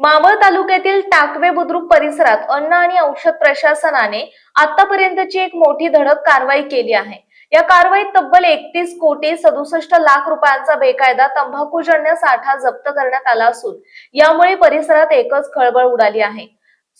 मावळ तालुक्यातील टाकवे बुद्रुक परिसरात अन्न आणि औषध प्रशासनाने आतापर्यंतची एक मोठी धडक कारवाई केली आहे. या कारवाईत तब्बल एकतीस कोटी सदुसष्ट लाख रुपयांचा बेकायदा तंबाखूजन्य साठा जप्त करण्यात आला असून यामुळे परिसरात एकच खळबळ उडाली आहे.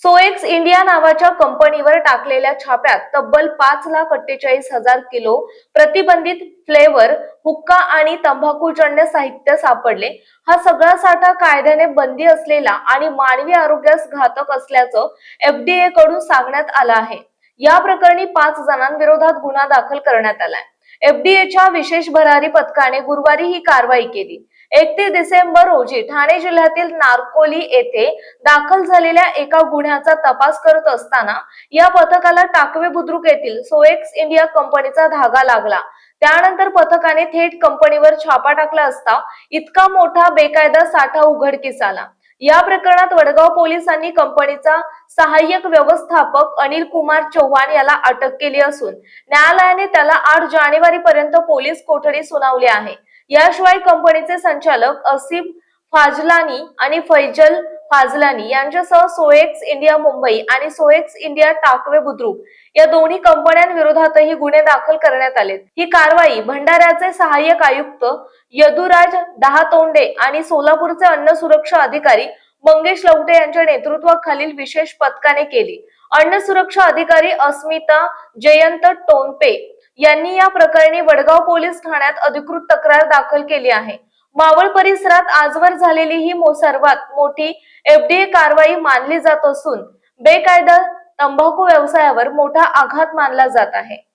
सोएक्स इंडिया नावाच्या कंपनीवर टाकलेल्या छाप्यात तब्बल पाच लाख अठ्ठेचाळीस हजार किलो प्रतिबंधित फ्लेवर हुक्का आणि तंबाखूजन्य साहित्य सापडले. हा सगळा साठा कायद्याने बंदी असलेला आणि मानवी आरोग्यास घातक असल्याचं एफडीए कडून सांगण्यात आलं आहे. या प्रकरणी पाच जणांविरोधात गुन्हा दाखल करण्यात आलाय. एफडीएच्या विशेष भरारी पथकाने गुरुवारी ही कारवाई केली. एकतीस डिसेंबर रोजी ठाणे जिल्ह्यातील नारकोली येथे दाखल झालेल्या एका गुन्ह्याचा तपास करत असताना या पथकाला टाकवे बुद्रुक येथील सोएक्स इंडिया कंपनीचा धागा लागला. त्यानंतर पथकाने थेट कंपनीवर छापा टाकला असता इतका मोठा बेकायदा साठा उघडकीस आला. या प्रकरणात वडगाव पोलिसांनी कंपनीचा सहाय्यक व्यवस्थापक अनिल कुमार चव्हाण याला अटक केली असून न्यायालयाने त्याला आठ जानेवारी पर्यंत पोलीस कोठडी सुनावली आहे. याशिवाय कंपनीचे संचालक असिफ फाजलानी आणि फैजल फाजलानी यांच्यासह सोएक्स इंडिया मुंबई आणि सोएक्स इंडिया टाकवे बुद्रुक या दोन्ही कंपन्यांविरोधातही गुन्हे दाखल करण्यात आले ही कारवाई भंडाऱ्याचे सहाय्यक आयुक्त यदुराज दहातोंडे आणि सोलापूरचे अन्न सुरक्षा अधिकारी मंगेश लवटे यांच्या नेतृत्वाखालील विशेष पथकाने केली. अन्न सुरक्षा अधिकारी अस्मिता जयंत टोनपे यांनी या प्रकरणी वडगाव पोलीस ठाण्यात अधिकृत तक्रार दाखल केली आहे. मावळ परिसरात आजवर झालेली ही सर्वात मोठी एफडीए कारवाई मानली जात असून बेकायदा तंबाखू व्यवसायावर मोठा आघात मानला जात आहे.